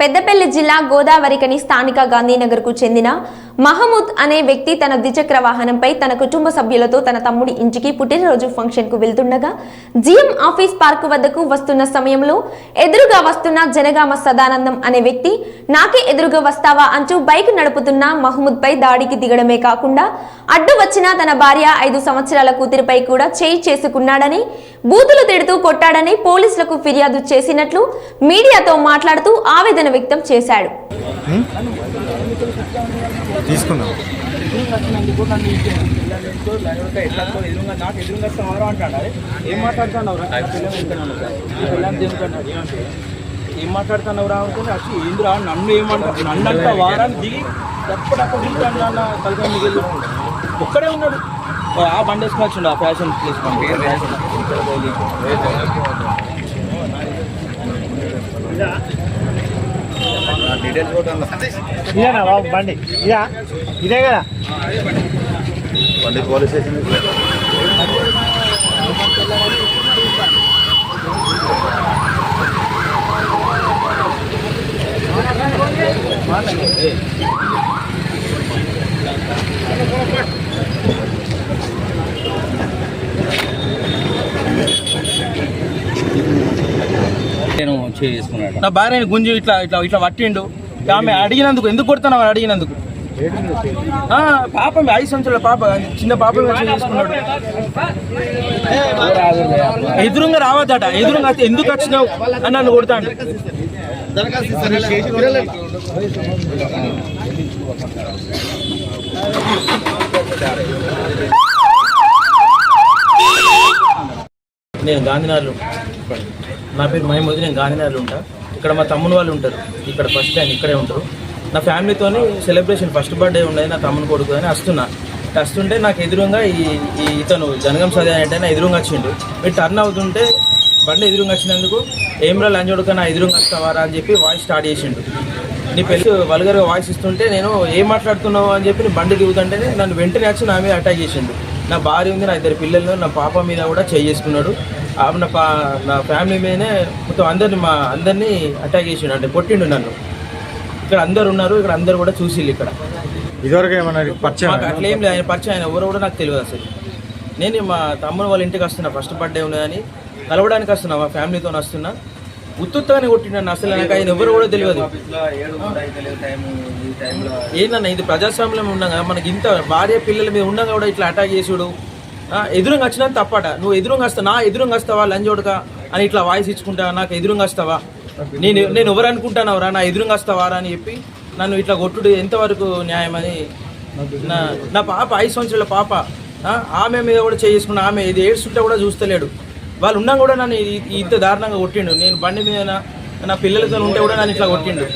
పెద్దపల్లి జిల్లా గోదావరికని స్థానిక గాంధీనగర్కు చెందిన మహమూద్ అనే వ్యక్తి తన ద్విచక్ర వాహనంపై తన కుటుంబ సభ్యులతో తన తమ్ముడి ఇంటికి పుట్టినరోజు ఫంక్షన్కు వెళ్తుండగా జిఎం ఆఫీస్ పార్కు వద్దకు వస్తున్న సమయంలో ఎదురుగా వస్తున్న జనగామ సదానందం అనే వ్యక్తి నాకే ఎదురుగా వస్తావా అంటూ బైక్ నడుపుతున్న మహమూద్ పై దాడికి దిగడమే కాకుండా అడ్డు వచ్చిన తన భార్య ఐదు సంవత్సరాల కూతురిపై కూడా చేయి చేసుకున్నాడని బూతులు తిడుతూ కొట్టాడని పోలీసులకు ఫిర్యాదు చేసినట్లు మీడియాతో మాట్లాడుతూ ఆవేదన వ్యక్తం చేశాడు. ఏం మాట్లాడుతున్నావు రా పిల్లలు వెళ్తున్నాను సార్ ఈ పిల్లలు దేనికన్నాడు ఏమంటే ఏం మాట్లాడుతున్నావు రా? అంటే వచ్చి ఏంద్రా? నన్ను ఏమంటారు నన్ను అంతా వారాన్ని దిగి కలిసి మిగిలి ఒక్కడే ఉన్నాడు. ఆ బండి వేసుకుని వచ్చిండు ఆ ఫ్యాషన్ ప్లేస్ ఇదేనా బాబు బండి? ఇదా? ఇదే కదా? బండి. పోలీస్ స్టేషన్ నేను చేసుకున్నాడు నా భార్యని గుంజి ఇట్లా ఇట్లా ఇట్లా పట్టిండు. ఆమె అడిగినందుకు ఎందుకు కొడుతున్నావు అని అడిగినందుకు? ఆ, పాపం ఐదు సంవత్సరాల పాప చిన్న పాప చేసుకున్నాడు ఎదురుగా రావద్దట ఎదురుగా వస్తే ఎందుకు వచ్చినావు? అని నన్ను కొడతాడు. నేను గాంధీనగర్లో నా పేరు మహిమోది నేను గాంధీనగర్లో ఉంటా. ఇక్కడ మా తమ్ముని వాళ్ళు ఉంటారు. ఇక్కడ ఫస్ట్ టైం ఇక్కడే ఉంటారు. నా ఫ్యామిలీతోని సెలబ్రేషన్ ఫస్ట్ బర్త్డే ఉండేది నా తమ్ముని కొడుకు అని వస్తున్నా వస్తుంటే నాకు ఎదురుగా ఈ ఈ ఇతను జనగం సదే అంటే నా ఎదురుగా వచ్చిండు. మీరు టర్న్ అవుతుంటే బండి ఎదురుగా వచ్చినందుకు ఏమ్రా లంచోడుక నా ఎదురుగా వస్తావారా అని చెప్పి వాయిస్ స్టార్ట్ చేసిండు. నీ పెళ్ళి వల్గర్గా వాయిస్ ఇస్తుంటే నేను ఏం మాట్లాడుతున్నావు అని చెప్పి నీ బండి దిగుతుంటేనే నన్ను వెంటనే వచ్చి నా మీద అటాక్ చేసిండు. నా భార్య ఉంది నా ఇద్దరు పిల్లలు నా పాప మీద కూడా చేసుకున్నాడు నా పా నా ఫ్యామిలీ మీదనే మొత్తం అందరిని మా అందరినీ అటాక్ చేసిండు. అంటే కొట్టిండు నన్ను. ఇక్కడ అందరు ఉన్నారు ఇక్కడ అందరు కూడా చూసిళ్ళు ఇక్కడ. ఇదివరకు ఏమన్నా పరిచయం అట్లా ఏం లేదు. ఆయన పరిచయం ఆయన ఎవరు కూడా నాకు తెలియదు అసలు. నేను మా తమ్ముడు వాళ్ళ ఇంటికి వస్తున్నా. ఫస్ట్ బర్త్డే ఉన్నదని కలవడానికి వస్తున్నా మా ఫ్యామిలీతో వస్తున్నా. ఉత్తుత్తగానే కొట్టినాను అసలు నాకు ఆయన ఎవరు కూడా తెలియదు. ఏంటన్నా ఇది ప్రజాస్వామ్యం ఉండగా మనకి ఇంత భార్య పిల్లల మీద ఉండగా కూడా ఇట్లా అటాక్ చేసుడు. ఎదురుగా వచ్చినా తప్పట. నువ్వు ఎదురుగా వస్తా నా ఎదురుగా వస్తావా లంజోడక అని ఇట్లా వాయిస్ ఇచ్చుకుంటా నాకు ఎదురుగా వస్తావా? నేను నేను ఎవరు అనుకుంటానవరా నా ఎదురుగా వస్తావా అని చెప్పి నన్ను ఇట్లా కొట్టుడు ఎంతవరకు న్యాయం అని? నా నా పాప ఐదు సంవత్సరాల పాప. ఆమె మీద కూడా చేసుకున్న ఆమె ఇది ఏడ్చుంటే కూడా చూస్తలేడు. వాళ్ళు ఉన్నా కూడా నన్ను ఇంత దారుణంగా కొట్టిండు. నేను బండి మీద నా పిల్లలతో ఉంటే కూడా నన్ను ఇట్లా కొట్టిండు.